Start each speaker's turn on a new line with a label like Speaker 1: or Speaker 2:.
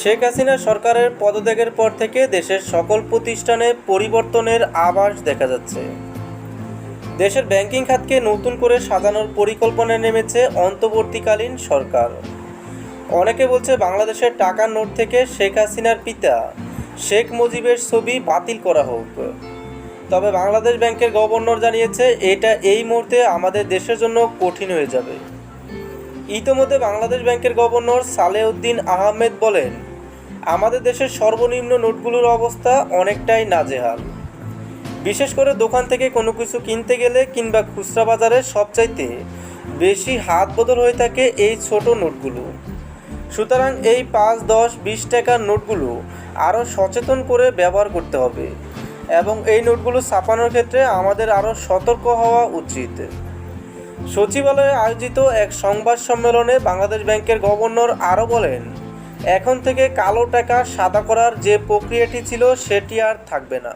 Speaker 1: শেখ হাসিনা সরকারের পদত্যাগের পর থেকে দেশের সকল প্রতিষ্ঠানে পরিবর্তনের আভাস দেখা যাচ্ছে। দেশের ব্যাংকিং খাতকে নতুন করে সাজানোর পরিকল্পনায় নেমেছে অন্তর্বর্তীকালীন সরকার। অনেকে বলছে বাংলাদেশের টাকার নোট থেকে শেখ হাসিনার পিতা শেখ মুজিবের ছবি বাতিল করা হোক। তবে বাংলাদেশ ব্যাংকের গভর্নর জানিয়েছে, এটা এই মুহূর্তে আমাদের দেশের জন্য কঠিন হয়ে যাবে। ইতোমধ্যে বাংলাদেশ ব্যাংকের গভর্নর সালেউদ্দিন আহমেদ বলেন আমাদের দেশের সর্বনিম্ন নোটগুলোর অবস্থা অনেকটাই নাজেহাল। বিশেষ করে দোকান থেকে কোনো কিছু কিনতে গেলে কিংবা খুচরা বাজারে সবচাইতে বেশি হাত বদল হয়ে থাকে এই ছোট নোটগুলো। সুতরাং এই পাঁচ, দশ, বিশ টাকার নোটগুলো আরও সচেতন করে ব্যবহার করতে হবে এবং এই নোটগুলো ছাপানোর ক্ষেত্রে আমাদের আরও সতর্ক হওয়া উচিত। সচিবালয়ে আয়োজিত এক সংবাদ সম্মেলনে বাংলাদেশ ব্যাংকের গভর্নর আরও বলেন এখন থেকে কালো টাকা সাদা করার যে প্রক্রিয়াটি ছিল সেটি আর থাকবে না।